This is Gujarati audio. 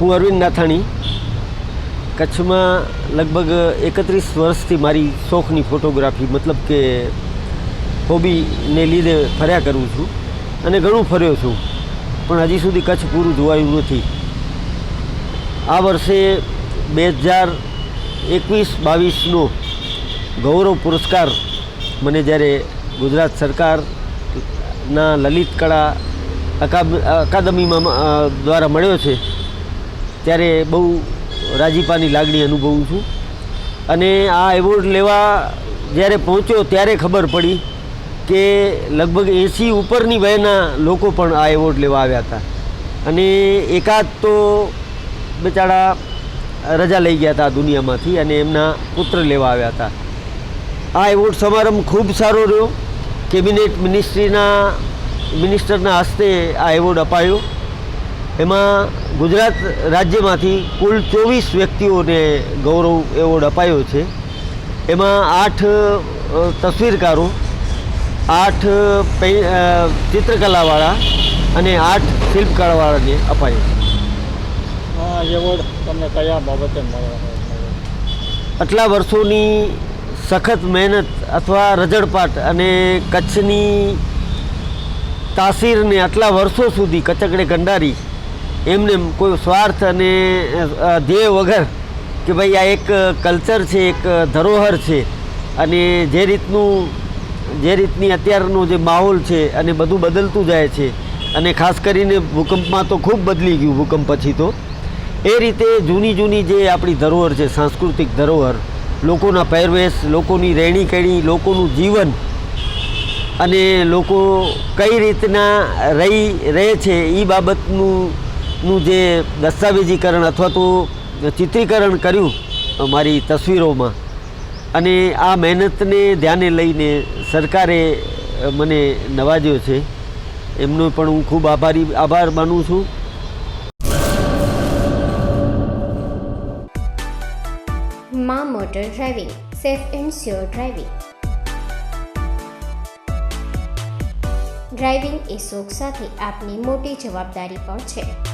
હું અરવિંદ નાથાણી. કચ્છમાં લગભગ એકત્રીસ વર્ષથી મારી શોખની ફોટોગ્રાફી, મતલબ કે હોબીને લીધે ફર્યા કરું છું અને ઘણું ફર્યો છું. પણ હજી સુધી કચ્છ પૂરું જોવાયું નથી. આ વર્ષે બે હજાર એકવીસ બાવીસનો ગૌરવ પુરસ્કાર મને જ્યારે ગુજરાત સરકારના લલિત કળા અકાદ- અકાદમીમાં દ્વારા મળ્યો છે ત્યારે બહુ રાજીપાની લાગણી અનુભવું છું. અને આ એવોર્ડ લેવા જ્યારે પહોંચ્યો ત્યારે ખબર પડી કે લગભગ એંસી ઉપરની વયના લોકો પણ આ એવોર્ડ લેવા આવ્યા હતા. અને એકાદ તો બિચારા રજા લઈ ગયા હતા દુનિયામાંથી અને એમના પુત્ર લેવા આવ્યા હતા. આ એવોર્ડ સમારંભ ખૂબ સારો રહ્યો. કેબિનેટ મિનિસ્ટ્રીના, મિનિસ્ટરના હસ્તે આ એવોર્ડ અપાયો. એમાં ગુજરાત રાજ્યમાંથી કુલ ચોવીસ વ્યક્તિઓને ગૌરવ એવોર્ડ અપાયો છે એમાં આઠ તસવીરકારો આઠ ચિત્રકલાવાળા અને આઠ શિલ્પકળાવાળાને અપાયો આ એવોર્ડ તમને કયા બાબતે? આટલા વર્ષોની સખત મહેનત અથવા રજડપાટ અને કચ્છની તાસીરને આટલા વર્ષો સુધી કચકડે કંડારી એમને કોઈ સ્વાર્થ અને ધ્યેય વગર કે ભાઈ આ એક કલ્ચર છે, એક ધરોહર છે અને જે રીતનું, જે રીતની અત્યારનો જે માહોલ છે અને બધું બદલતું જાય છે અને ખાસ કરીને ભૂકંપમાં તો ખૂબ બદલી ગયું ભૂકંપ પછી તો, એ રીતે જૂની જૂની જે આપણી ધરોહર છે, સાંસ્કૃતિક ધરોહર, લોકોના પહેરવેશ, લોકોની રહેણી કહેણી લોકોનું જીવન અને લોકો કઈ રીતના રહી, રહે છે એ બાબતનું નું જે દસ્તાવેજીકરણ અથવા તો ચિત્રીકરણ કર્યું મારી તસવીરોમાં. અને આ મહેનતને ધ્યાને લઈને સરકારે મને નવાજ્યો છે. એમનો પણ હું ખૂબ આભારી, આભાર માનું છું. મા motor driving, safe and sure driving. Driving એ શોખ સાથે આપની મોટી જવાબદારી પણ છે.